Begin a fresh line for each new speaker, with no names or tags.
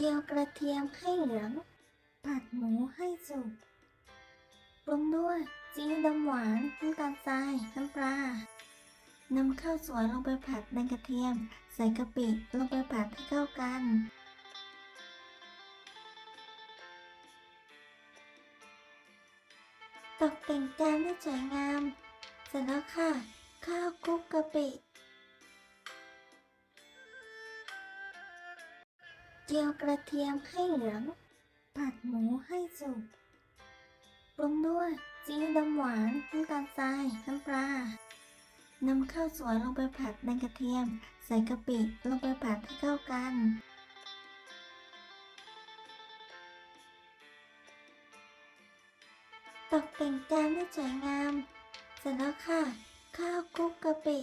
เจียวกระเทียมให้เหลือง ผัดหมูให้สุกปรุงด้วยซีอิ๊วดำหวานน้ำตาลทราย น้ำปลานำข้าวสวยลงไปผัดในกระเทียม ใส่กะปิลงไปผัดให้เข้ากัน ตกแต่งจานให้สวยงาม เสร็จแล้วค่ะ ข้าวคลุกกะปิ เจียวกระเทียมให้เหลือง ผัดหมูให้สุกปรุงด้วยซีอิ๊วดำหวานน้ำตาลทราย น้ำปลานำข้าวสวยลงไปผัดในกระเทียม ใส่กะปิลงไปผัดให้เข้ากัน ตกแต่งจานให้สวยงาม เสร็จแล้วค่ะ ข้าวคลุกกะปิ